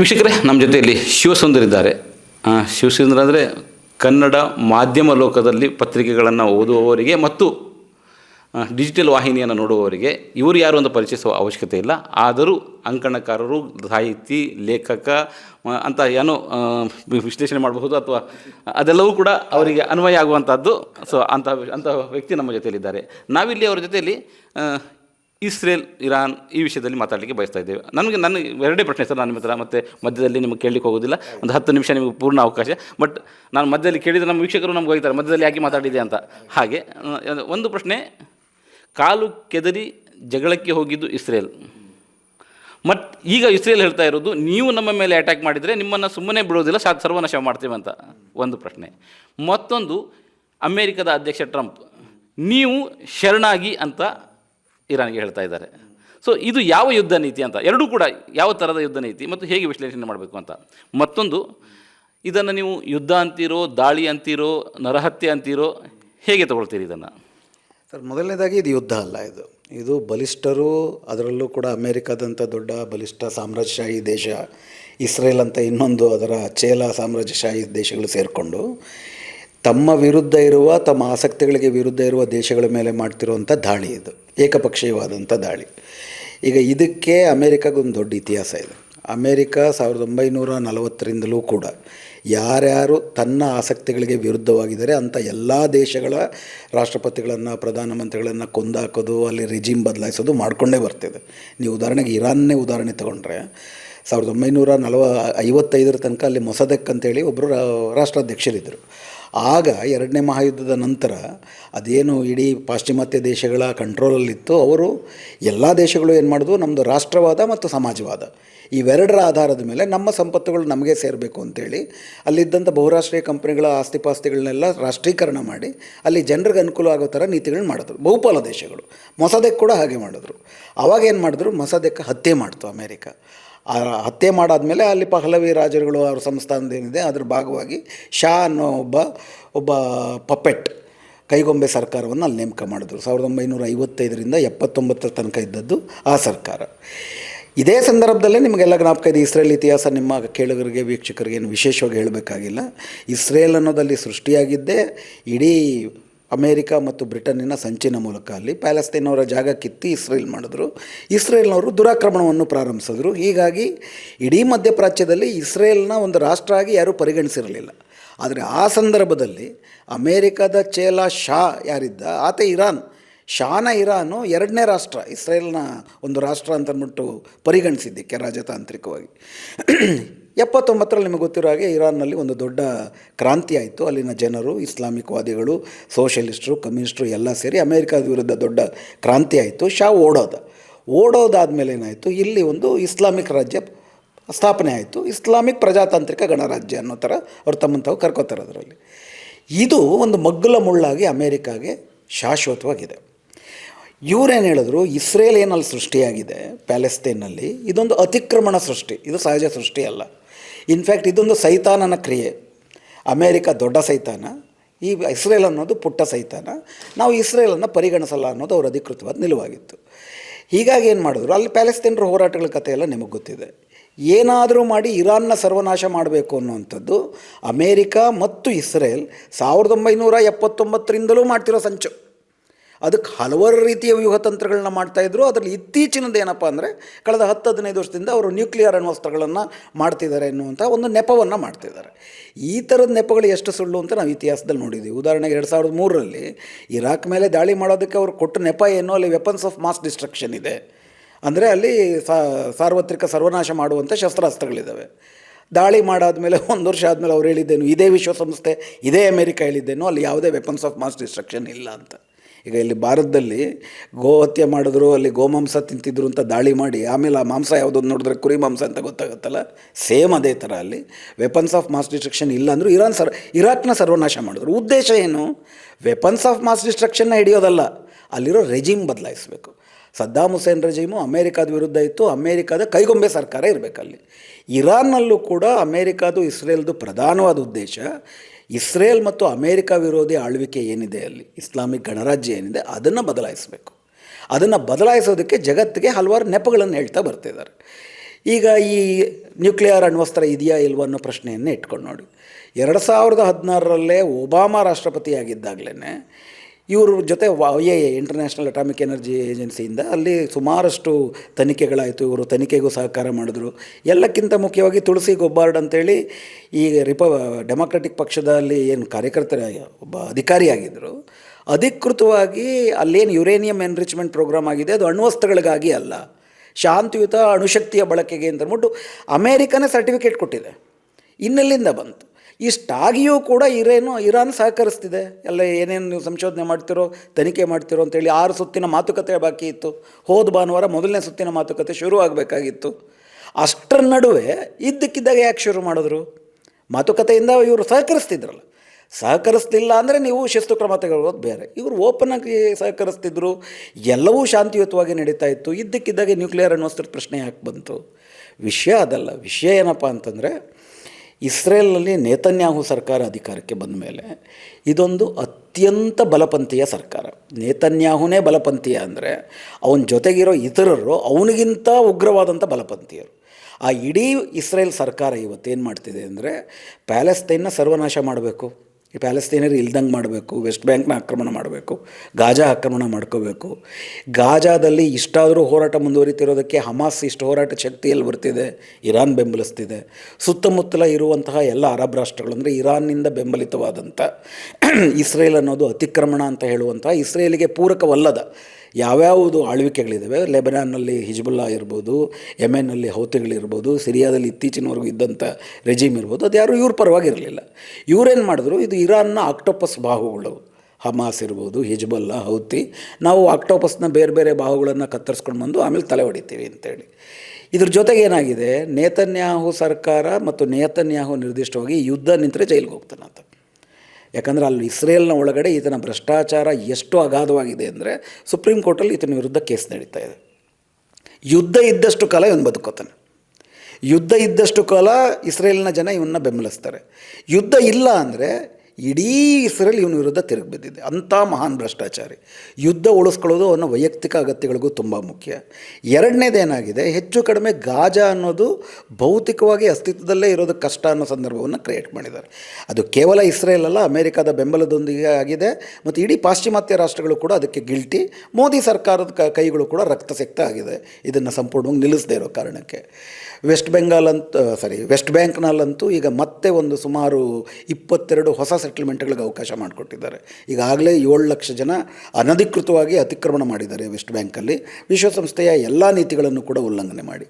ವೀಕ್ಷಕರೇ ನಮ್ಮ ಜೊತೆಯಲ್ಲಿ ಶಿವಸುಂದರ್ ಇದ್ದಾರೆ. ಆ, ಶಿವಸುಂದರ್ ಅಂದರೆ ಕನ್ನಡ ಮಾಧ್ಯಮ ಲೋಕದಲ್ಲಿ ಪತ್ರಿಕೆಗಳನ್ನು ಓದುವವರಿಗೆ ಮತ್ತು ಡಿಜಿಟಲ್ ವಾಹಿನಿಯನ್ನು ನೋಡುವವರಿಗೆ ಇವರು ಯಾರು ಅಂತ ಪರಿಚಯಿಸುವ ಅವಶ್ಯಕತೆ ಇಲ್ಲ. ಆದರೂ ಅಂಕಣಕಾರರು ಸಾಹಿತಿ ಲೇಖಕ ಅಂತ ಏನೋ ವಿಶ್ಲೇಷಣೆ ಮಾಡಬಹುದು ಅಥವಾ ಅದೆಲ್ಲವೂ ಕೂಡ ಅವರಿಗೆ ಅನ್ವಯ ಆಗುವಂಥದ್ದು ಸೊ ಅಂಥ ಅಂಥ ವ್ಯಕ್ತಿ ನಮ್ಮ ಜೊತೆಯಲ್ಲಿದ್ದಾರೆ. ನಾವಿಲ್ಲಿ ಅವರ ಜೊತೆಯಲ್ಲಿ ಇಸ್ರೇಲ್, ಇರಾನ್ ಈ ವಿಷಯದಲ್ಲಿ ಮಾತಾಡಲಿಕ್ಕೆ ಬಯಸ್ತಾ ಇದ್ದೇವೆ. ನನಗೆ ನನ್ನ ಎರಡೇ ಪ್ರಶ್ನೆ ಸರ್ ನಾನು ಹತ್ರ ಮತ್ತೆ ಮಧ್ಯದಲ್ಲಿ ನಿಮಗೆ ಕೇಳಲಿಕ್ಕೆ ಹೋಗೋದಿಲ್ಲ. ಒಂದು ಹತ್ತು ನಿಮಿಷ ನಿಮಗೆ ಪೂರ್ಣ ಅವಕಾಶ. ಬಟ್ ನಾನು ಮಧ್ಯದಲ್ಲಿ ಕೇಳಿದರೆ ನಮ್ಮ ವೀಕ್ಷಕರು ನಮ್ಗೆ ಹೋಗ್ತಾರೆ, ಮಧ್ಯದಲ್ಲಿ ಯಾಕೆ ಮಾತಾಡಿದೆ ಅಂತ. ಹಾಗೆ, ಒಂದು ಪ್ರಶ್ನೆ, ಕಾಲು ಕೆದರಿ ಜಗಳಕ್ಕೆ ಹೋಗಿದ್ದು ಇಸ್ರೇಲ್. ಮತ್ ಈಗ ಇಸ್ರೇಲ್ ಹೇಳ್ತಾ ಇರೋದು, ನೀವು ನಮ್ಮ ಮೇಲೆ ಅಟ್ಯಾಕ್ ಮಾಡಿದರೆ ನಿಮ್ಮನ್ನು ಸುಮ್ಮನೆ ಬಿಡೋದಿಲ್ಲ, ಸಾ ಸರ್ವನಾಶ ಮಾಡ್ತೀವಿ ಅಂತ. ಒಂದು ಪ್ರಶ್ನೆ. ಮತ್ತೊಂದು, ಅಮೇರಿಕದ ಅಧ್ಯಕ್ಷ ಟ್ರಂಪ್, ನೀವು ಶರಣಾಗಿ ಅಂತ ಇರಾನ್ಗೆ ಹೇಳ್ತಾ ಇದ್ದಾರೆ. ಸೊ ಇದು ಯಾವ ಯುದ್ಧ ನೀತಿ ಅಂತ? ಎರಡೂ ಕೂಡ ಯಾವ ಥರದ ಯುದ್ಧ ನೀತಿ ಮತ್ತು ಹೇಗೆ ವಿಶ್ಲೇಷಣೆ ಮಾಡಬೇಕು ಅಂತ? ಮತ್ತೊಂದು, ಇದನ್ನು ನೀವು ಯುದ್ಧ ಅಂತೀರೋ, ದಾಳಿ ಅಂತೀರೋ, ನರಹತ್ಯೆ ಅಂತೀರೋ, ಹೇಗೆ ತಗೊಳ್ತೀರಿ ಇದನ್ನು? ಸರ್, ಮೊದಲನೇದಾಗಿ ಇದು ಯುದ್ಧ ಅಲ್ಲ ಇದು. ಇದು ಬಲಿಷ್ಠರು, ಅದರಲ್ಲೂ ಕೂಡ ಅಮೇರಿಕಾದಂಥ ದೊಡ್ಡ ಬಲಿಷ್ಠ ಸಾಮ್ರಾಜ್ಯಶಾಹಿ ದೇಶ, ಇಸ್ರೇಲ್ ಅಂತ ಇನ್ನೊಂದು ಅದರ ಚೇಲ ಸಾಮ್ರಾಜ್ಯಶಾಹಿ ದೇಶಗಳು ಸೇರಿಕೊಂಡು ತಮ್ಮ ವಿರುದ್ಧ ಇರುವ, ತಮ್ಮ ಆಸಕ್ತಿಗಳಿಗೆ ವಿರುದ್ಧ ಇರುವ ದೇಶಗಳ ಮೇಲೆ ಮಾಡ್ತಿರುವಂಥ ದಾಳಿ ಇದು, ಏಕಪಕ್ಷೀಯವಾದಂಥ ದಾಳಿ. ಈಗ ಇದಕ್ಕೆ ಅಮೇರಿಕಾಗೊಂದು ದೊಡ್ಡ ಇತಿಹಾಸ ಇದೆ. ಅಮೇರಿಕಾ ಸಾವಿರದ ಒಂಬೈನೂರ ನಲವತ್ತರಿಂದಲೂ ಕೂಡ ಯಾರ್ಯಾರು ತನ್ನ ಆಸಕ್ತಿಗಳಿಗೆ ವಿರುದ್ಧವಾಗಿದ್ದಾರೆ, ಅಂಥ ಎಲ್ಲ ದೇಶಗಳ ರಾಷ್ಟ್ರಪತಿಗಳನ್ನು, ಪ್ರಧಾನಮಂತ್ರಿಗಳನ್ನು ಕೊಂದಾಕೋದು, ಅಲ್ಲಿ ರಿಜಿಮ್ ಬದಲಾಯಿಸೋದು ಮಾಡಿಕೊಂಡೇ ಬರ್ತಿದೆ. ನೀವು ಉದಾಹರಣೆಗೆ ಇರಾನ್ನೇ ಉದಾಹರಣೆ ತಗೊಂಡ್ರೆ, ಸಾವಿರದ ಒಂಬೈನೂರ ನಲವ ಐವತ್ತೈದರ ತನಕ ಅಲ್ಲಿ ಮೊಸದಕ್ ಅಂತೇಳಿ ಒಬ್ಬರು ರಾಷ್ಟ್ರಾಧ್ಯಕ್ಷರಿದ್ದರು. ಆಗ ಎರಡನೇ ಮಹಾಯುದ್ಧದ ನಂತರ ಅದೇನು ಇಡೀ ಪಾಶ್ಚಿಮಾತ್ಯ ದೇಶಗಳ ಕಂಟ್ರೋಲಲ್ಲಿತ್ತು ಅವರು ಎಲ್ಲ ದೇಶಗಳು ಏನು ಮಾಡಿದ್ವು ನಮ್ಮದು ರಾಷ್ಟ್ರವಾದ ಮತ್ತು ಸಮಾಜವಾದ. ಇವೆರಡರ ಆಧಾರದ ಮೇಲೆ ನಮ್ಮ ಸಂಪತ್ತುಗಳು ನಮಗೆ ಸೇರಬೇಕು ಅಂತೇಳಿ ಅಲ್ಲಿದ್ದಂಥ ಬಹುರಾಷ್ಟ್ರೀಯ ಕಂಪ್ನಿಗಳ ಆಸ್ತಿಪಾಸ್ತಿಗಳನ್ನೆಲ್ಲ ರಾಷ್ಟ್ರೀಕರಣ ಮಾಡಿ ಅಲ್ಲಿ ಜನರಿಗೆ ಅನುಕೂಲ ಆಗೋ ಥರ ನೀತಿಗಳನ್ನ ಮಾಡಿದ್ರು. ಬಹುಪಾಲ ದೇಶಗಳು. ಮೊಸದೆಕ್ ಕೂಡ ಹಾಗೆ ಮಾಡಿದ್ರು. ಅವಾಗೇನು ಮಾಡಿದ್ರು? ಮೊಸದೆಕ್ ಹತ್ಯೆ ಮಾಡ್ತು ಅಮೇರಿಕ. ಆ ಹತ್ಯೆ ಮಾಡಾದಮೇಲೆ ಅಲ್ಲಿ ಪಹಲವಿ ರಾಜರುಗಳು ಅವ್ರ ಸಂಸ್ಥಾನದ ಏನಿದೆ, ಅದ್ರ ಭಾಗವಾಗಿ ಶಾ ಅನ್ನೋ ಒಬ್ಬ ಒಬ್ಬ ಪಪೆಟ್ ಕೈಗೊಂಬೆ ಸರ್ಕಾರವನ್ನು ಅಲ್ಲಿ ನೇಮಕ ಮಾಡಿದ್ರು. ಸಾವಿರದ ಒಂಬೈನೂರ ಐವತ್ತೈದರಿಂದ ಎಪ್ಪತ್ತೊಂಬತ್ತರ ತನಕ ಇದ್ದದ್ದು ಆ ಸರ್ಕಾರ. ಇದೇ ಸಂದರ್ಭದಲ್ಲೇ ನಿಮಗೆಲ್ಲ ಜ್ಞಾಪಕ ಇದೆ, ಇಸ್ರೇಲ್ ಇತಿಹಾಸ ನಿಮ್ಮ ಕೇಳುಗರಿಗೆ, ವೀಕ್ಷಕರಿಗೆ ವಿಶೇಷವಾಗಿ ಹೇಳಬೇಕಾಗಿಲ್ಲ. ಇಸ್ರೇಲ್ ಅನ್ನೋದಲ್ಲಿ ಸೃಷ್ಟಿಯಾಗಿದ್ದೇ ಇಡೀ ಅಮೇರಿಕಾ ಮತ್ತು ಬ್ರಿಟನ್ನಿನ ಸಂಚಿನ ಮೂಲಕ ಅಲ್ಲಿ ಪ್ಯಾಲೆಸ್ತೈನವರ ಜಾಗ ಕಿತ್ತಿ ಇಸ್ರೇಲ್ ಮಾಡಿದ್ರು. ಇಸ್ರೇಲ್ನವರು ದುರಾಕ್ರಮಣವನ್ನು ಪ್ರಾರಂಭಿಸಿದ್ರು. ಹೀಗಾಗಿ ಇಡೀ ಮಧ್ಯಪ್ರಾಚ್ಯದಲ್ಲಿ ಇಸ್ರೇಲ್ನ ಒಂದು ರಾಷ್ಟ್ರ ಆಗಿ ಯಾರೂ ಪರಿಗಣಿಸಿರಲಿಲ್ಲ. ಆದರೆ ಆ ಸಂದರ್ಭದಲ್ಲಿ ಅಮೇರಿಕದ ಚೇಲಾ ಶಾ ಯಾರಿದ್ದ? ಆತ ಇರಾನ್. ಶಾನ ಇರಾನು ಎರಡನೇ ರಾಷ್ಟ್ರ, ಇಸ್ರೇಲ್ನ ಒಂದು ರಾಷ್ಟ್ರ ಅಂತ ಪರಿಗಣಿಸಿದ್ದಕ್ಕೆ ರಾಜತಾಂತ್ರಿಕವಾಗಿ. ಎಪ್ಪತ್ತೊಂಬತ್ತರಲ್ಲಿ ನಿಮಗೆ ಗೊತ್ತಿರೋ ಹಾಗೆ ಇರಾನ್ನಲ್ಲಿ ಒಂದು ದೊಡ್ಡ ಕ್ರಾಂತಿ ಆಯಿತು. ಅಲ್ಲಿನ ಜನರು, ಇಸ್ಲಾಮಿಕ್ವಾದಿಗಳು, ಸೋಷಲಿಸ್ಟರು, ಕಮ್ಯುನಿಸ್ಟರು ಎಲ್ಲ ಸೇರಿ ಅಮೇರಿಕಾದ ವಿರುದ್ಧ ದೊಡ್ಡ ಕ್ರಾಂತಿ ಆಯಿತು. ಶಾ ಓಡೋದ. ಓಡೋದಾದ್ಮೇಲೆ ಏನಾಯಿತು? ಇಲ್ಲಿ ಒಂದು ಇಸ್ಲಾಮಿಕ್ ರಾಜ್ಯ ಸ್ಥಾಪನೆ ಆಯಿತು. ಇಸ್ಲಾಮಿಕ್ ಪ್ರಜಾತಾಂತ್ರಿಕ ಗಣರಾಜ್ಯ ಅನ್ನೋ ಥರ ಅವ್ರು ತಮ್ಮನ್ನು ಕರ್ಕೋತಾರೆ ಅದರಲ್ಲಿ. ಇದು ಒಂದು ಮಗ್ಗಲ ಮುಳ್ಳಾಗಿ ಅಮೇರಿಕಾಗೆ ಶಾಶ್ವತವಾಗಿದೆ. ಇವರೇನು ಹೇಳಿದ್ರು? ಇಸ್ರೇಲ್ ಏನಲ್ಲಿ ಸೃಷ್ಟಿಯಾಗಿದೆ? ಪ್ಯಾಲೆಸ್ತೇನಲ್ಲಿ ಇದೊಂದು ಅತಿಕ್ರಮಣ ಸೃಷ್ಟಿ. ಇದು ಸಹಜ ಸೃಷ್ಟಿ ಅಲ್ಲ. ಇನ್ಫ್ಯಾಕ್ಟ್ ಇದೊಂದು ಸೈತಾನನ ಕ್ರಿಯೆ. ಅಮೇರಿಕ ದೊಡ್ಡ ಸೈತಾನ, ಈ ಇಸ್ರೇಲ್ ಅನ್ನೋದು ಪುಟ್ಟ ಸೈತಾನ. ನಾವು ಇಸ್ರೇಲನ್ನು ಪರಿಗಣಿಸಲ್ಲ ಅನ್ನೋದು ಅವರ ಅಧಿಕೃತವಾದ ನಿಲುವಾಗಿತ್ತು. ಹೀಗಾಗಿ ಏನು ಮಾಡಿದ್ರು? ಅಲ್ಲಿ ಪ್ಯಾಲೆಸ್ತೈನರ ಹೋರಾಟಗಳ ಕಥೆ ಎಲ್ಲ ನಿಮಗೆ ಗೊತ್ತಿದೆ. ಏನಾದರೂ ಮಾಡಿ ಇರಾನ್ನ ಸರ್ವನಾಶ ಮಾಡಬೇಕು ಅನ್ನುವಂಥದ್ದು ಅಮೇರಿಕಾ ಮತ್ತು ಇಸ್ರೇಲ್ ಸಾವಿರದ ಒಂಬೈನೂರ ಎಪ್ಪತ್ತೊಂಬತ್ತರಿಂದಲೂ ಮಾಡ್ತಿರೋ ಸಂಚು. ಅದಕ್ಕೆ ಹಲವಾರು ರೀತಿಯ ವ್ಯೂಹತಂತ್ರಗಳನ್ನ ಮಾಡ್ತಾಯಿದ್ರು ಅದರಲ್ಲಿ ಇತ್ತೀಚಿನದು ಏನಪ್ಪ ಅಂದರೆ ಕಳೆದ ಹತ್ತು, ಹದಿನೈದು ವರ್ಷದಿಂದ ಅವರು ನ್ಯೂಕ್ಲಿಯರ್ ಅಣ್ವಸ್ತ್ರಗಳನ್ನು ಮಾಡ್ತಿದ್ದಾರೆ ಎನ್ನುವಂಥ ಒಂದು ನೆಪವನ್ನು ಮಾಡ್ತಿದ್ದಾರೆ. ಈ ಥರದ ನೆಪಗಳು ಎಷ್ಟು ಸುಳ್ಳು ಅಂತ ನಾವು ಇತಿಹಾಸದಲ್ಲಿ ನೋಡಿದ್ದೀವಿ ಉದಾಹರಣೆಗೆ ಎರಡು ಸಾವಿರದ ಮೂರರಲ್ಲಿ ಇರಾಕ್ ಮೇಲೆ ದಾಳಿ ಮಾಡೋದಕ್ಕೆ ಅವರು ಕೊಟ್ಟ ನೆಪ ಏನು? ಅಲ್ಲಿ ವೆಪನ್ಸ್ ಆಫ್ ಮಾಸ್ ಡಿಸ್ಟ್ರಕ್ಷನ್ ಇದೆ. ಅಂದರೆ ಅಲ್ಲಿ ಸಾರ್ವತ್ರಿಕ ಸರ್ವನಾಶ ಮಾಡುವಂಥ ಶಸ್ತ್ರಾಸ್ತ್ರಗಳಿದ್ದಾವೆ ದಾಳಿ ಮಾಡಾದಮೇಲೆ ಒಂದು ವರ್ಷ ಆದಮೇಲೆ ಅವ್ರು ಹೇಳಿದ್ದೇನು, ಇದೇ ವಿಶ್ವಸಂಸ್ಥೆ, ಇದೇ ಅಮೆರಿಕ ಹೇಳಿದ್ದೇನು, ಅಲ್ಲಿ ಯಾವುದೇ ವೆಪನ್ಸ್ ಆಫ್ ಮಾಸ್ ಡಿಸ್ಟ್ರಕ್ಷನ್ ಇಲ್ಲ ಅಂತ. ಈಗ ಇಲ್ಲಿ ಭಾರತದಲ್ಲಿ ಗೋಹತ್ಯೆ ಮಾಡಿದ್ರು, ಅಲ್ಲಿ ಗೋಮಾಂಸ ತಿಂತಿದ್ರು ಅಂತ ದಾಳಿ ಮಾಡಿ, ಆಮೇಲೆ ಆ ಮಾಂಸ ಯಾವುದೊಂದು ನೋಡಿದ್ರೆ ಕುರಿ ಮಾಂಸ ಅಂತ ಗೊತ್ತಾಗುತ್ತಲ್ಲ? ಸೇಮ್ ಅದೇ ಥರ ಅಲ್ಲಿ. ವೆಪನ್ಸ್ ಆಫ್ ಮಾಸ್ ಡಿಸ್ಟ್ರಕ್ಷನ್ ಇಲ್ಲ ಅಂದರೂ ಇರಾನ್ ಸರ್, ಇರಾಕ್ನ ಸರ್ವನಾಶ ಮಾಡಿದ್ರು. ಉದ್ದೇಶ ಏನು? ವೆಪನ್ಸ್ ಆಫ್ ಮಾಸ್ ಡಿಸ್ಟ್ರಕ್ಷನ್ನ ಹಿಡಿಯೋದಲ್ಲ. ಅಲ್ಲಿರೋ ರೆಜಿಮ್ ಬದಲಾಯಿಸಬೇಕು. ಸದ್ದಾಮ್ ಹುಸೇನ್ ರೆಜಿಮು ಅಮೇರಿಕಾದ ವಿರುದ್ಧ ಇತ್ತು, ಅಮೇರಿಕಾದ ಕೈಗೊಂಬೆ ಸರ್ಕಾರ ಇರಬೇಕಲ್ಲಿ. ಇರಾನ್ನಲ್ಲೂ ಕೂಡ ಅಮೇರಿಕಾದು ಇಸ್ರೇಲ್ದು ಪ್ರಧಾನವಾದ ಉದ್ದೇಶ ಇಸ್ರೇಲ್ ಮತ್ತು ಅಮೇರಿಕಾ ವಿರೋಧಿ ಆಳ್ವಿಕೆ ಏನಿದೆ ಅಲ್ಲಿ? ಇಸ್ಲಾಮಿಕ್ ಗಣರಾಜ್ಯ ಏನಿದೆ? ಅದನ್ನು ಬದಲಾಯಿಸಬೇಕು. ಅದನ್ನು ಬದಲಾಯಿಸೋದಕ್ಕೆ ಜಗತ್ತಿಗೆ ಹಲವಾರು ನೆಪಗಳನ್ನು ಹೇಳ್ತಾ ಬರ್ತಿದ್ದಾರೆ ಈಗ ಈ ನ್ಯೂಕ್ಲಿಯರ್ ಅಣ್ವಸ್ತ್ರ ಇದೆಯಾ ಇಲ್ವೋ ಅನ್ನೋ ಪ್ರಶ್ನೆಯನ್ನು ಇಟ್ಕೊಂಡು ನೋಡಿ. ಎರಡು ಸಾವಿರದ ಹದಿನಾರರಲ್ಲೇ ಒಬಾಮಾ ರಾಷ್ಟ್ರಪತಿಯಾಗಿದ್ದಾಗಲೇ ಇವ್ರ ಜೊತೆ ಎ ಇಂಟರ್ನ್ಯಾಷನಲ್ ಅಟಾಮಿಕ್ ಎನರ್ಜಿ ಏಜೆನ್ಸಿಯಿಂದ ಅಲ್ಲಿ ಸುಮಾರಷ್ಟು ತನಿಖೆಗಳಾಯಿತು. ಇವರು ತನಿಖೆಗೂ ಸಹಕಾರ ಮಾಡಿದ್ರು. ಎಲ್ಲಕ್ಕಿಂತ ಮುಖ್ಯವಾಗಿ ತುಳಸಿ ಗೊಬ್ಬಾರ್ಡ್ ಅಂತೇಳಿ ಈ ರಿಪ ಡೆಮಾಕ್ರೆಟಿಕ್ ಪಕ್ಷದಲ್ಲಿ ಏನು ಕಾರ್ಯಕರ್ತರ ಒಬ್ಬ ಅಧಿಕಾರಿಯಾಗಿದ್ದರು ಅಧಿಕೃತವಾಗಿ ಅಲ್ಲೇನು ಯುರೇನಿಯಂ ಎನ್ರಿಚ್ಮೆಂಟ್ ಪ್ರೋಗ್ರಾಮ್ ಆಗಿದೆ. ಅದು ಅಣ್ವಸ್ತ್ರಗಳಿಗಾಗಿ ಅಲ್ಲ. ಶಾಂತಿಯುತ ಅಣುಶಕ್ತಿಯ ಬಳಕೆಗೆ ಅಂತ ಅಂದ್ಬಿಟ್ಟು ಅಮೇರಿಕನೇ ಸರ್ಟಿಫಿಕೇಟ್ ಕೊಟ್ಟಿದೆ. ಇನ್ನೆಲ್ಲಿಂದ ಬಂತು? ಇಷ್ಟಾಗಿಯೂ ಕೂಡ ಇರೇನು ಇರಾನ್ ಸಹಕರಿಸ್ತಿದೆ. ಎಲ್ಲ ಏನೇನು ನೀವು ಸಂಶೋಧನೆ ಮಾಡ್ತಿರೋ, ತನಿಖೆ ಮಾಡ್ತಿರೋ ಅಂತೇಳಿ ಆರು ಸುತ್ತಿನ ಮಾತುಕತೆ ಬಾಕಿ ಇತ್ತು. ಹೋದ ಭಾನುವಾರ ಮೊದಲನೇ ಸುತ್ತಿನ ಮಾತುಕತೆ ಶುರು ಆಗಬೇಕಾಗಿತ್ತು. ಅಷ್ಟರ ನಡುವೆ ಇದ್ದಕ್ಕಿದ್ದಾಗ ಯಾಕೆ ಶುರು ಮಾಡಿದ್ರು? ಮಾತುಕತೆಯಿಂದ ಇವರು ಸಹಕರಿಸ್ತಿದ್ರಲ್ಲ. ಸಹಕರಿಸ್ತಿಲ್ಲ ಅಂದರೆ ನೀವು ಶಿಸ್ತು ಕ್ರಮ ತೆಗೆದುಕೊಳ್ಳೋದು ಬೇರೆ. ಇವರು ಓಪನ್ ಆಗಿ ಸಹಕರಿಸ್ತಿದ್ರು. ಎಲ್ಲವೂ ಶಾಂತಿಯುತವಾಗಿ ನಡೀತಾ ಇತ್ತು. ಇದ್ದಕ್ಕಿದ್ದಾಗೆ ನ್ಯೂಕ್ಲಿಯರ್ ಅಣ್ವಸ್ತ್ರದ ಪ್ರಶ್ನೆ ಯಾಕೆ ಬಂತು? ವಿಷಯ ಅದಲ್ಲ. ವಿಷಯ ಏನಪ್ಪ ಅಂತಂದರೆ ಇಸ್ರೇಲ್ನಲ್ಲಿ ನೇತನ್ಯಾಹು ಸರ್ಕಾರ ಅಧಿಕಾರಕ್ಕೆ ಬಂದ ಮೇಲೆ ಇದೊಂದು ಅತ್ಯಂತ ಬಲಪಂಥೀಯ ಸರ್ಕಾರ. ನೇತನ್ಯಾಹುನೇ ಬಲಪಂಥೀಯ ಅಂದರೆ ಅವನ ಜೊತೆಗಿರೋ ಇತರರು ಅವನಿಗಿಂತ ಉಗ್ರವಾದಂಥ ಬಲಪಂಥೀಯರು. ಆ ಇಡೀ ಇಸ್ರೇಲ್ ಸರ್ಕಾರ ಇವತ್ತೇನು ಮಾಡ್ತಿದೆ ಅಂದರೆ ಪ್ಯಾಲೆಸ್ತೈನ್ನ ಸರ್ವನಾಶ ಮಾಡಬೇಕು. ಈ ಪ್ಯಾಲೆಸ್ತೈನರು ಇಲ್ದಂಗೆ ಮಾಡಬೇಕು, ವೆಸ್ಟ್ ಬ್ಯಾಂಕ್ನ ಆಕ್ರಮಣ ಮಾಡಬೇಕು, ಗಾಜಾ ಆಕ್ರಮಣ ಮಾಡ್ಕೋಬೇಕು. ಗಾಜಾದಲ್ಲಿ ಇಷ್ಟಾದರೂ ಹೋರಾಟ ಮುಂದುವರಿತಿರೋದಕ್ಕೆ ಹಮಾಸ್ ಇಷ್ಟು ಹೋರಾಟ ಶಕ್ತಿಯಲ್ಲಿ ಬರ್ತಿದೆ? ಇರಾನ್ ಬೆಂಬಲಿಸ್ತಿದೆ. ಸುತ್ತಮುತ್ತಲ ಇರುವಂತಹ ಎಲ್ಲ ಅರಬ್ ರಾಷ್ಟ್ರಗಳು, ಅಂದರೆ ಇರಾನ್ನಿಂದ ಬೆಂಬಲಿತವಾದಂಥ, ಇಸ್ರೇಲ್ ಅನ್ನೋದು ಅತಿಕ್ರಮಣ ಅಂತ ಹೇಳುವಂತಹ, ಇಸ್ರೇಲಿಗೆ ಪೂರಕವಲ್ಲದ ಯಾವ್ಯಾವುದು ಆಳ್ವಿಕೆಗಳಿದ್ದಾವೆ? ಲೆಬನಾನ್ನಲ್ಲಿ ಹಿಜ್ಬುಲ್ಲಾ ಇರ್ಬೋದು, ಯಮೆನ್ನಲ್ಲಿ ಹೌತಿಗಳಿರ್ಬೋದು, ಸಿರಿಯಾದಲ್ಲಿ ಇತ್ತೀಚಿನವರೆಗೂ ಇದ್ದಂಥ ರೆಜಿಮ್ ಇರ್ಬೋದು, ಅದು ಯಾರೂ ಇವ್ರ ಪರವಾಗಿರಲಿಲ್ಲ. ಇವರೇನು ಮಾಡಿದ್ರು? ಇದು ಇರಾನ್ನ ಆಕ್ಟೋಪಸ್ ಬಾಹುಗಳು. ಹಮಾಸ್ ಇರ್ಬೋದು, ಹಿಜ್ಬಲ್ಲಾ, ಹೌತಿ. ನಾವು ಆಕ್ಟೋಪಸ್ನ ಬೇರೆ ಬೇರೆ ಬಾಹುಗಳನ್ನು ಕತ್ತರಿಸ್ಕೊಂಡು ಬಂದು ಆಮೇಲೆ ತಲೆ ಹೊಡಿತೀವಿ ಅಂತೇಳಿ. ಇದ್ರ ಜೊತೆಗೆ ಏನಾಗಿದೆ? ನೇತನ್ಯಾಹು ಸರ್ಕಾರ ಮತ್ತು ನೇತನ್ಯಾಹು ನಿರ್ದಿಷ್ಟವಾಗಿ ಯುದ್ಧ ನಿಂತರೆ ಜೈಲಿಗೆ ಹೋಗ್ತಾನಂತ. ಯಾಕಂದರೆ ಅಲ್ಲಿ ಇಸ್ರೇಲ್ನ ಒಳಗಡೆ ಈತನ ಭ್ರಷ್ಟಾಚಾರ ಎಷ್ಟು ಅಗಾಧವಾಗಿದೆ ಅಂದರೆ ಸುಪ್ರೀಂ ಕೋರ್ಟಲ್ಲಿ ಈತನ ವಿರುದ್ಧ ಕೇಸ್ ನಡೀತಾ ಇದೆ. ಯುದ್ಧ ಇದ್ದಷ್ಟು ಕಾಲ ಇವನು ಬದುಕೋತಾನೆ. ಯುದ್ಧ ಇದ್ದಷ್ಟು ಕಾಲ ಇಸ್ರೇಲ್ನ ಜನ ಇವನ್ನ ಬೆಂಬಲಿಸ್ತಾರೆ. ಯುದ್ಧ ಇಲ್ಲ ಅಂದರೆ ಇಡೀ ಹೆಸರಲ್ಲಿ ಇವನ ವಿರುದ್ಧ ತಿರುಗಿ ಬಿದ್ದಿದೆ. ಅಂಥ ಮಹಾನ್ ಭ್ರಷ್ಟಾಚಾರಿ. ಯುದ್ಧ ಉಳಿಸ್ಕೊಳ್ಳೋದು ಅವನ ವೈಯಕ್ತಿಕ ಅಗತ್ಯಗಳಿಗೂ ತುಂಬ ಮುಖ್ಯ. ಎರಡನೇದೇನಾಗಿದೆ ಹೆಚ್ಚು ಕಡಿಮೆ ಗಾಜಾ ಅನ್ನೋದು ಭೌತಿಕವಾಗಿ ಅಸ್ತಿತ್ವದಲ್ಲೇ ಇರೋದು ಕಷ್ಟ ಅನ್ನೋ ಸಂದರ್ಭವನ್ನು ಕ್ರಿಯೇಟ್ ಮಾಡಿದ್ದಾರೆ. ಅದು ಕೇವಲ ಇಸ್ರೇಲ್ ಅಲ್ಲ, ಅಮೇರಿಕಾದ ಬೆಂಬಲದೊಂದಿಗೆ ಆಗಿದೆ ಮತ್ತು ಇಡೀ ಪಾಶ್ಚಿಮಾತ್ಯ ರಾಷ್ಟ್ರಗಳು ಕೂಡ ಅದಕ್ಕೆ ಗಿಲ್ಟಿ ಮೋದಿ ಸರ್ಕಾರದ ಕ, ಕೈಗಳು ಕೂಡ ರಕ್ತಸಕ್ತ ಆಗಿದೆ. ಇದನ್ನು ಸಂಪೂರ್ಣವಾಗಿ ನಿಲ್ಲಿಸದೇ ಇರೋ ಕಾರಣಕ್ಕೆ. ವೆಸ್ಟ್ ಬೆಂಗಾಲ್ ಅಂತ ಸಾರಿ ವೆಸ್ಟ್ ಬ್ಯಾಂಕ್ನಲ್ಲಂತೂ ಈಗ ಮತ್ತೆ ಒಂದು ಸುಮಾರು ಇಪ್ಪತ್ತೆರಡು ಹೊಸ ಸೆಟಲ್ಮೆಂಟ್ಗಳಿಗೆ ಅವಕಾಶ ಮಾಡಿಕೊಟ್ಟಿದ್ದಾರೆ. ಈಗಾಗಲೇ ಏಳು ಲಕ್ಷ ಜನ ಅನಧಿಕೃತವಾಗಿ ಅತಿಕ್ರಮಣ ಮಾಡಿದ್ದಾರೆ ವೆಸ್ಟ್ ಬ್ಯಾಂಕಲ್ಲಿ. ವಿಶ್ವಸಂಸ್ಥೆಯ ಎಲ್ಲ ನೀತಿಗಳನ್ನು ಕೂಡ ಉಲ್ಲಂಘನೆ ಮಾಡಿ.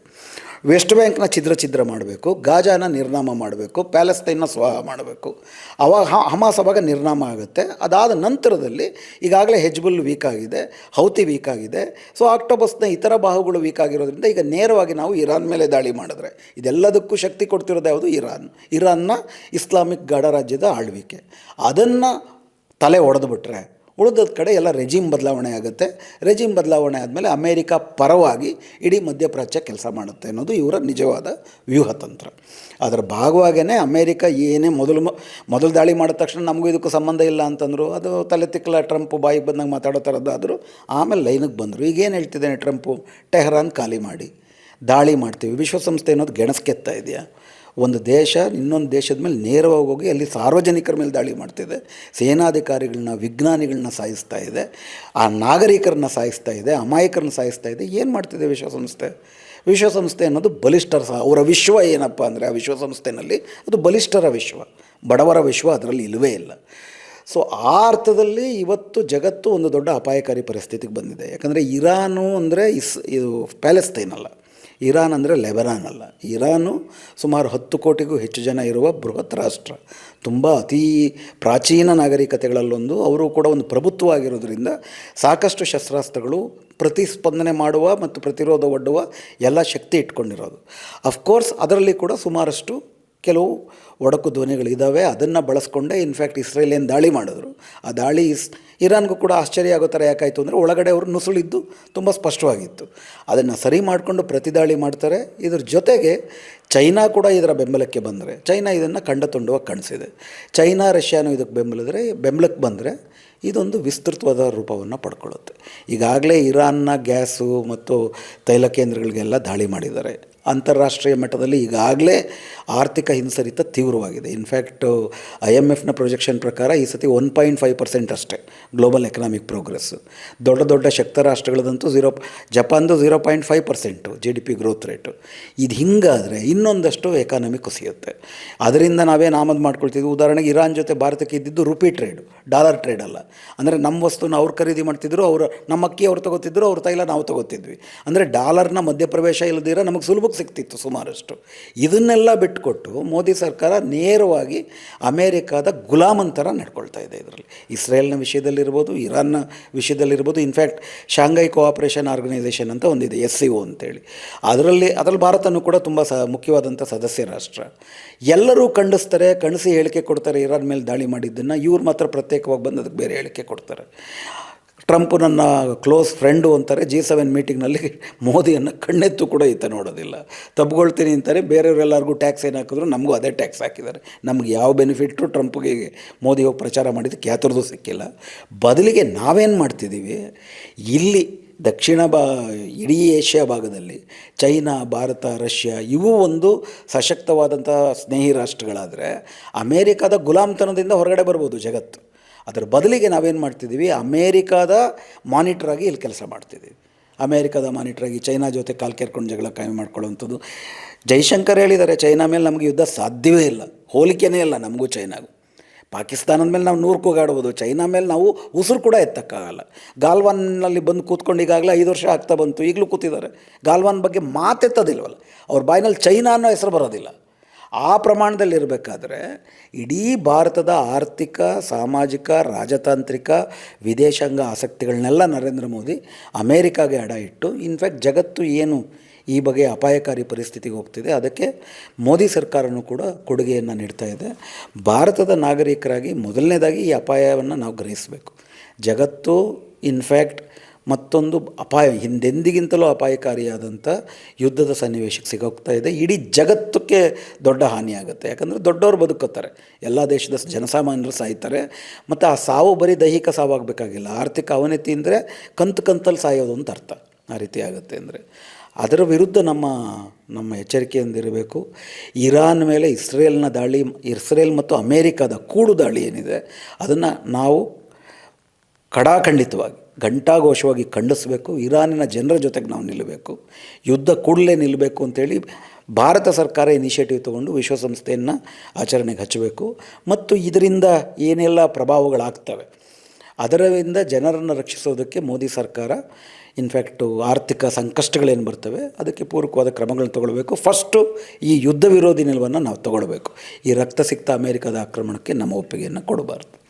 ವೆಸ್ಟ್ ಬ್ಯಾಂಕ್ನ ಛಿದ್ರ ಛಿದ್ರ ಮಾಡಬೇಕು, ಗಾಜಾನ ನಿರ್ನಾಮ ಮಾಡಬೇಕು ಪ್ಯಾಲೆಸ್ತೈನ್ನ ಸ್ವಾಹ ಮಾಡಬೇಕು. ಅವಾಗ ಹಮಾಸ್ ಅವಾಗ ನಿರ್ನಾಮ ಆಗುತ್ತೆ. ಅದಾದ ನಂತರದಲ್ಲಿ ಈಗಾಗಲೇ ಹೆಜ್ಬುಲ್ ವೀಕ್ ಆಗಿದೆ, ಹೌತಿ ವೀಕ್ ಆಗಿದೆ. ಸೊ ಆಕ್ಟೋಬಸ್ನ ಇತರ ಬಾಹುಗಳು ವೀಕ್ ಆಗಿರೋದ್ರಿಂದ ಈಗ ನೇರವಾಗಿ ನಾವು ಇರಾನ್ ಮೇಲೆ ದಾಳಿ ಮಾಡಿದ್ರೆ, ಇದೆಲ್ಲದಕ್ಕೂ ಶಕ್ತಿ ಕೊಡ್ತಿರೋದು ಯಾವುದು? ಇರಾನ್. ಇರಾನ್ನ ಇಸ್ಲಾಮಿಕ್ ಗಣರಾಜ್ಯದ ಆಳ್ವಿಕೆ. ಅದನ್ನು ತಲೆ ಹೊಡೆದುಬಿಟ್ರೆ ಉಳಿದದ ಕಡೆ ಎಲ್ಲ ರೆಜಿಮ್ ಬದಲಾವಣೆ ಆಗುತ್ತೆ. ರೆಜಿಮ್ ಬದಲಾವಣೆ ಆದಮೇಲೆ ಅಮೇರಿಕ ಪರವಾಗಿ ಇಡೀ ಮಧ್ಯಪ್ರಾಚ್ಯ ಕೆಲಸ ಮಾಡುತ್ತೆ ಅನ್ನೋದು ಇವರ ನಿಜವಾದ ವ್ಯೂಹತಂತ್ರ ಅದರ ಭಾಗವಾಗೇ ಅಮೇರಿಕ ಏನೇ ಮೊದಲು ಮೊದಲು ದಾಳಿ ಮಾಡಿದ ತಕ್ಷಣ ನಮಗೂ ಇದಕ್ಕೂ ಸಂಬಂಧ ಇಲ್ಲ ಅಂತಂದರು. ಅದು ತಲೆ ತಿಕ್ಕಲ ಟ್ರಂಪ್ ಬಾಯಿಗೆ ಬಂದಂಗೆ ಮಾತಾಡೋ ಥರದ್ದಾದರೂ. ಆಮೇಲೆ ಲೈನಿಗೆ ಬಂದರು. ಈಗೇನು ಹೇಳ್ತಿದ್ದಾನೆ ಟ್ರಂಪು, ಟೆಹರಾನ್ ಖಾಲಿ ಮಾಡಿ. ದಾಳಿ ಮಾಡ್ತೀವಿ. ವಿಶ್ವಸಂಸ್ಥೆ ಅನ್ನೋದು ಗೆಣಸ್ಕೆತ್ತಾ ಇದೆಯಾ? ಒಂದು ದೇಶ ಇನ್ನೊಂದು ದೇಶದ ಮೇಲೆ ನೇರವಾಗಿ ಹೋಗಿ ಅಲ್ಲಿ ಸಾರ್ವಜನಿಕರ ಮೇಲೆ ದಾಳಿ ಮಾಡ್ತಿದೆ. ಸೇನಾಧಿಕಾರಿಗಳನ್ನ, ವಿಜ್ಞಾನಿಗಳನ್ನ ಸಾಯಿಸ್ತಾ ಇದೆ. ಆ ನಾಗರಿಕರನ್ನ ಸಾಯಿಸ್ತಾ ಇದೆ, ಅಮಾಯಕರನ್ನ ಸಾಯಿಸ್ತಾ ಇದೆ. ಏನು ಮಾಡ್ತಿದೆ ವಿಶ್ವಸಂಸ್ಥೆ? ವಿಶ್ವಸಂಸ್ಥೆ ಅನ್ನೋದು ಬಲಿಷ್ಠರ ಸಹ ಅವರ ವಿಶ್ವ ಏನಪ್ಪ ಅಂದರೆ ಆ ವಿಶ್ವಸಂಸ್ಥೆನಲ್ಲಿ ಅದು ಬಲಿಷ್ಠರ ವಿಶ್ವ. ಬಡವರ ವಿಶ್ವ ಅದರಲ್ಲಿ ಇಲ್ಲವೇ ಇಲ್ಲ. ಸೊ, ಆ ಅರ್ಥದಲ್ಲಿ ಇವತ್ತು ಜಗತ್ತು ಒಂದು ದೊಡ್ಡ ಅಪಾಯಕಾರಿ ಪರಿಸ್ಥಿತಿಗೆ ಬಂದಿದೆ. ಯಾಕಂದರೆ ಇರಾನು ಅಂದರೆ ಇಸ್, ಇದು ಪ್ಯಾಲೆಸ್ತೈನ್ ಅಲ್ಲ. ಇರಾನ್ ಅಂದರೆ ಲೆಬನಾನ್ ಅಲ್ಲ. ಇರಾನು ಸುಮಾರು ಹತ್ತು ಕೋಟಿಗೂ ಹೆಚ್ಚು ಜನ ಇರುವ ಬೃಹತ್ ರಾಷ್ಟ್ರ. ತುಂಬ ಅತೀ ಪ್ರಾಚೀನ ನಾಗರಿಕತೆಗಳಲ್ಲೊಂದು. ಅವರು ಕೂಡ ಒಂದು ಪ್ರಭುತ್ವ ಆಗಿರೋದ್ರಿಂದ ಸಾಕಷ್ಟು ಶಸ್ತ್ರಾಸ್ತ್ರಗಳು ಪ್ರತಿಸ್ಪಂದನೆ ಮಾಡುವ ಮತ್ತು ಪ್ರತಿರೋಧ ಒಡ್ಡುವ ಎಲ್ಲ ಶಕ್ತಿ ಇಟ್ಕೊಂಡಿರೋದು. ಅಫ್ಕೋರ್ಸ್ ಅದರಲ್ಲಿ ಕೂಡ ಸುಮಾರಷ್ಟು ಕೆಲವು ಒಡಕು ಧ್ವನಿಗಳಿದ್ದಾವೆ, ಅದನ್ನು ಬಳಸ್ಕೊಂಡೇ ಇನ್ಫ್ಯಾಕ್ಟ್ ಇಸ್ರೇಲ್ ಏನು ದಾಳಿ ಮಾಡಿದ್ರು. ಆ ದಾಳಿ ಇಸ್, ಇರಾನ್ಗೂ ಕೂಡ ಆಶ್ಚರ್ಯ ಆಗೋ ಥರ ಯಾಕಾಯಿತು ಅಂದರೆ ಒಳಗಡೆ ಅವರು ನುಸುಳಿದ್ದು ತುಂಬ ಸ್ಪಷ್ಟವಾಗಿತ್ತು. ಅದನ್ನು ಸರಿ ಮಾಡಿಕೊಂಡು ಪ್ರತಿದಾಳಿ ಮಾಡ್ತಾರೆ. ಇದ್ರ ಜೊತೆಗೆ ಚೈನಾ ಕೂಡ ಇದರ ಬೆಂಬಲಕ್ಕೆ ಬಂದರೆ, ಚೈನಾ ಇದನ್ನು ಕಂಡ ತುಂಡುವ ಕಾಣಿಸಿದೆ. ಚೈನಾ, ರಷ್ಯಾನು ಇದಕ್ಕೆ ಬೆಂಬಲಿದ್ರೆ, ಬೆಂಬಲಕ್ಕೆ ಬಂದರೆ ಇದೊಂದು ವಿಸ್ತೃತವಾದ ರೂಪವನ್ನು ಪಡ್ಕೊಳ್ಳುತ್ತೆ. ಈಗಾಗಲೇ ಇರಾನ್ನ ಗ್ಯಾಸು ಮತ್ತು ತೈಲ ಕೇಂದ್ರಗಳಿಗೆಲ್ಲ ದಾಳಿ ಮಾಡಿದ್ದಾರೆ. ಅಂತಾರಾಷ್ಟ್ರೀಯ ಮಟ್ಟದಲ್ಲಿ ಈಗಾಗಲೇ ಆರ್ಥಿಕ ಹಿಂಸರಿತ ತೀವ್ರವಾಗಿದೆ. ಇನ್ಫ್ಯಾಕ್ಟು ಐ ಎಂ ಎಫ್ನ ಪ್ರೊಜೆಕ್ಷನ್ ಪ್ರಕಾರ ಈ ಸತಿ ಒನ್ ಪಾಯಿಂಟ್ ಫೈವ್ ಪರ್ಸೆಂಟ್ ಅಷ್ಟೇ. ಗ್ಲೋಬಲ್ ಎಕನಾಮಿಕ್ ಪ್ರೋಗ್ರೆಸ್ ದೊಡ್ಡ ದೊಡ್ಡ ಶಕ್ತ ರಾಷ್ಟ್ರಗಳದಂತೂ zero ಜಪಾನ್ದು zero point five percent G D P growth rate ಇದು ಹಿಂಗಾದರೆ ಇನ್ನೊಂದಷ್ಟು ಎಕಾನಮಿ ಕುಸಿಯುತ್ತೆ. ಅದರಿಂದ ನಾವೇನು ಆಮದು ಮಾಡ್ಕೊಳ್ತಿದ್ವಿ? ಉದಾಹರಣೆಗೆ ಇರಾನ್ ಜೊತೆ ಭಾರತಕ್ಕೆ ಇದ್ದಿದ್ದು ರುಪಿ ಟ್ರೇಡ್ ಡಾಲರ್ ಟ್ರೇಡ್ ಅಲ್ಲ. ಅಂದರೆ ನಮ್ಮ ವಸ್ತುನ ಅವ್ರು ಖರೀದಿ ಮಾಡ್ತಿದ್ರು, ಅವರು ನಮ್ಮ ಅಕ್ಕಿ ಅವ್ರು ತಗೋತಿದ್ರು, ಅವ್ರ ತೈಲ ನಾವು ತಗೋತಿದ್ವಿ. ಅಂದರೆ ಡಾಲರ್ನ ಮಧ್ಯಪ್ರವೇಶ ಇಲ್ಲದಿರ ನಮಗೆ ಸುಲಭಕ್ಕೆ ಸಿಗ್ತಿತ್ತು ಸುಮಾರಷ್ಟು. ಇದನ್ನೆಲ್ಲ ಬಿಟ್ಟುಕೊಟ್ಟು ಮೋದಿ ಸರ್ಕಾರ ನೇರವಾಗಿ ಅಮೇರಿಕಾದ ಗುಲಾಮಂತರ ನಡ್ಕೊಳ್ತಾ ಇದೆ ಇದರಲ್ಲಿ. ಇಸ್ರೇಲ್ನ ವಿಷಯದಲ್ಲಿರ್ಬೋದು, ಇರಾನ್ನ ವಿಷಯದಲ್ಲಿರ್ಬೋದು in fact Shanghai cooperation organisation ಅಂತ ಒಂದಿದೆ ಎಸ್ ಸಿ ಒ ಅಂತೇಳಿ. ಅದರಲ್ಲಿ ಅದರಲ್ಲಿ ಭಾರತನೂ ಕೂಡ ತುಂಬ ಸ ಮುಖ್ಯವಾದಂಥ ಸದಸ್ಯ ರಾಷ್ಟ್ರ. ಎಲ್ಲರೂ ಖಂಡಿಸ್ತಾರೆ, ಖಂಡಿಸಿ ಹೇಳಿಕೆ ಕೊಡ್ತಾರೆ, ಇರಾನ್ ಮೇಲೆ ದಾಳಿ ಮಾಡಿದ್ದನ್ನು, ಇವ್ರು ಮಾತ್ರ ಪ್ರತ್ಯೇಕವಾಗಿ ಬಂದು ಅದಕ್ಕೆ ಬೇರೆ ಹೇಳಿಕೆ ಕೊಡ್ತಾರೆ. ಟ್ರಂಪ್ ನನ್ನ ಕ್ಲೋಸ್ ಫ್ರೆಂಡು ಅಂತಾರೆ, ಜಿ ಸೆವೆನ್ ಮೀಟಿಂಗ್ನಲ್ಲಿ ಮೋದಿಯನ್ನು ಕಣ್ಣೆತ್ತು ಕೂಡ ಈತ ನೋಡೋದಿಲ್ಲ. ತಬ್ಕೊಳ್ತೀನಿ ಅಂತಾರೆ, ಬೇರೆಯವರೆಲ್ಲರಿಗೂ ಟ್ಯಾಕ್ಸ್ ಏನು ಹಾಕಿದ್ರು ನಮಗೂ ಅದೇ ಟ್ಯಾಕ್ಸ್ ಹಾಕಿದ್ದಾರೆ. ನಮ್ಗೆ ಯಾವ ಬೆನಿಫಿಟ್ಟು ಟ್ರಂಪ್ಗೆ ಮೋದಿ ಹೋಗಿ ಪ್ರಚಾರ ಮಾಡಿದ್ದಕ್ಕೆ ಯಾತ್ರದ್ದು ಸಿಕ್ಕಿಲ್ಲ. ಬದಲಿಗೆ ನಾವೇನು ಮಾಡ್ತಿದ್ದೀವಿ? ಇಲ್ಲಿ ದಕ್ಷಿಣ ಬಾ, ಇಡೀ ಏಷ್ಯಾ ಭಾಗದಲ್ಲಿ ಚೈನಾ, ಭಾರತ, ರಷ್ಯಾ ಇವು ಒಂದು ಸಶಕ್ತವಾದಂಥ ಸ್ನೇಹಿ ರಾಷ್ಟ್ರಗಳಾದರೆ ಅಮೇರಿಕಾದ ಗುಲಾಮ್ತನದಿಂದ ಹೊರಗಡೆ ಬರ್ಬೋದು ಜಗತ್ತು. ಅದರ ಬದಲಿಗೆ ನಾವೇನು ಮಾಡ್ತಿದ್ದೀವಿ? ಅಮೇರಿಕಾದ ಮಾನಿಟ್ರಾಗಿ ಇಲ್ಲಿ ಕೆಲಸ ಮಾಡ್ತಿದ್ದೀವಿ. ಅಮೇರಿಕಾದ ಮಾನಿಟ್ರಾಗಿ ಚೈನಾ ಜೊತೆ ಕಾಲು ಕೇರ್ಕೊಂಡು ಜಗಳ ಕಾಯಿ ಮಾಡ್ಕೊಳ್ಳೋವಂಥದ್ದು. ಜೈಶಂಕರ್ ಹೇಳಿದ್ದಾರೆ, ಚೈನಾ ಮೇಲೆ ನಮಗೆ ಯುದ್ಧ ಸಾಧ್ಯವೇ ಇಲ್ಲ. ಹೋಲಿಕೆನೇ ಇಲ್ಲ ನಮಗೂ ಚೈನಾಗೂ. ಪಾಕಿಸ್ತಾನದ ಮೇಲೆ ನಾವು ನೂರು ಕೂಗಾಡ್ಬೋದು ಚೈನಾ ಮೇಲೆ ನಾವು ಉಸಿರು ಕೂಡ ಎತ್ತಕ್ಕಾಗಲ್ಲ. ಗಾಲ್ವಾನ್ನಲ್ಲಿ ಬಂದು ಕೂತ್ಕೊಂಡು ಈಗಾಗಲೇ ಐದು ವರ್ಷ ಆಗ್ತಾ ಬಂತು. ಈಗಲೂ ಕೂತಿದ್ದಾರೆ. ಗಾಲ್ವಾನ್ ಬಗ್ಗೆ ಮಾತೆತ್ತದಿಲ್ವಲ್ಲ? ಅವ್ರ ಬಾಯಿನಲ್ಲಿ ಚೈನಾ ಅನ್ನೋ ಹೆಸರು ಬರೋದಿಲ್ಲ. ಆ ಪ್ರಮಾಣದಲ್ಲಿ ಇರಬೇಕಾದ್ರೆ ಇಡೀ ಭಾರತದ ಆರ್ಥಿಕ, ಸಾಮಾಜಿಕ, ರಾಜತಾಂತ್ರಿಕ, ವಿದೇಶಾಂಗ ಆಸಕ್ತಿಗಳನ್ನೆಲ್ಲ ನರೇಂದ್ರ ಮೋದಿ ಅಮೇರಿಕಾಗೆ ಅಡ ಇಟ್ಟು ಇನ್ಫ್ಯಾಕ್ಟ್ ಜಗತ್ತು ಏನು ಈ ಬಗೆಯ ಅಪಾಯಕಾರಿ ಪರಿಸ್ಥಿತಿಗೆ ಹೋಗ್ತಿದೆ, ಅದಕ್ಕೆ ಮೋದಿ ಸರ್ಕಾರನೂ ಕೂಡ ಕೊಡುಗೆಯನ್ನು ನೀಡ್ತಾ ಇದೆ. ಭಾರತದ ನಾಗರಿಕರಾಗಿ ಮೊದಲನೇದಾಗಿ ಈ ಅಪಾಯವನ್ನು ನಾವು ಗ್ರಹಿಸಬೇಕು. ಜಗತ್ತು ಇನ್ಫ್ಯಾಕ್ಟ್ ಮತ್ತೊಂದು ಅಪಾಯ, ಹಿಂದೆಂದಿಗಿಂತಲೂ ಅಪಾಯಕಾರಿಯಾದಂಥ ಯುದ್ಧದ ಸನ್ನಿವೇಶಕ್ಕೆ ಸಿಗೋಗ್ತಾ ಇದೆ. ಇಡೀ ಜಗತ್ತಕ್ಕೆ ದೊಡ್ಡ ಹಾನಿಯಾಗುತ್ತೆ. ಯಾಕಂದರೆ ದೊಡ್ಡವರು ಬದುಕುತ್ತಾರೆ ಎಲ್ಲ ದೇಶದ ಜನಸಾಮಾನ್ಯರು ಸಾಯ್ತಾರೆ. ಮತ್ತು ಆ ಸಾವು ಬರೀ ದೈಹಿಕ ಸಾವಾಗಬೇಕಾಗಿಲ್ಲ. ಆರ್ಥಿಕ ಅವನತಿ ಅಂದರೆ ಕಂತು ಕಂತಲ್ಲಿ ಸಾಯೋದು ಅಂತ ಅರ್ಥ. ಆ ರೀತಿ ಆಗುತ್ತೆ ಅಂದರೆ. ಅದರ ವಿರುದ್ಧ ನಮ್ಮ ನಮ್ಮ ಎಚ್ಚರಿಕೆಯಿಂದಿರಬೇಕು. ಇರಾನ್ ಮೇಲೆ ಇಸ್ರೇಲ್ನ ದಾಳಿ, ಇಸ್ರೇಲ್ ಮತ್ತು ಅಮೇರಿಕಾದ ಕೂಡು ದಾಳಿ ಏನಿದೆ, ಅದನ್ನು ನಾವು ಕಡಾಖಂಡಿತವಾಗಿ, ಘಂಟಾಘೋಷವಾಗಿ ಖಂಡಿಸಬೇಕು. ಇರಾನಿನ ಜನರ ಜೊತೆಗೆ ನಾವು ನಿಲ್ಲಬೇಕು. ಯುದ್ಧ ಕೂಡಲೇ ನಿಲ್ಲಬೇಕು ಅಂತೇಳಿ ಭಾರತ ಸರ್ಕಾರ ಇನಿಷಿಯೇಟಿವ್ ತಗೊಂಡು ವಿಶ್ವಸಂಸ್ಥೆಯನ್ನು ಆಚರಣೆಗೆ ಹಚ್ಚಬೇಕು. ಮತ್ತು ಇದರಿಂದ ಏನೆಲ್ಲ ಪ್ರಭಾವಗಳಾಗ್ತವೆ? ಅದರಿಂದ ಜನರನ್ನು ರಕ್ಷಿಸೋದಕ್ಕೆ ಮೋದಿ ಸರ್ಕಾರ ಇನ್ಫ್ಯಾಕ್ಟು ಆರ್ಥಿಕ ಸಂಕಷ್ಟಗಳೇನು ಬರ್ತವೆ, ಅದಕ್ಕೆ ಪೂರಕವಾದ ಕ್ರಮಗಳನ್ನು ತಗೊಳ್ಬೇಕು. ಫಸ್ಟು ಈ ಯುದ್ಧ ವಿರೋಧಿ ನಿಲುವನ್ನು ನಾವು ತಗೊಳ್ಬೇಕು. ಈ ರಕ್ತಸಿಕ್ತ ಅಮೇರಿಕದ ಆಕ್ರಮಣಕ್ಕೆ ನಮ್ಮ ಒಪ್ಪಿಗೆಯನ್ನು ಕೊಡಬಾರ್ದು.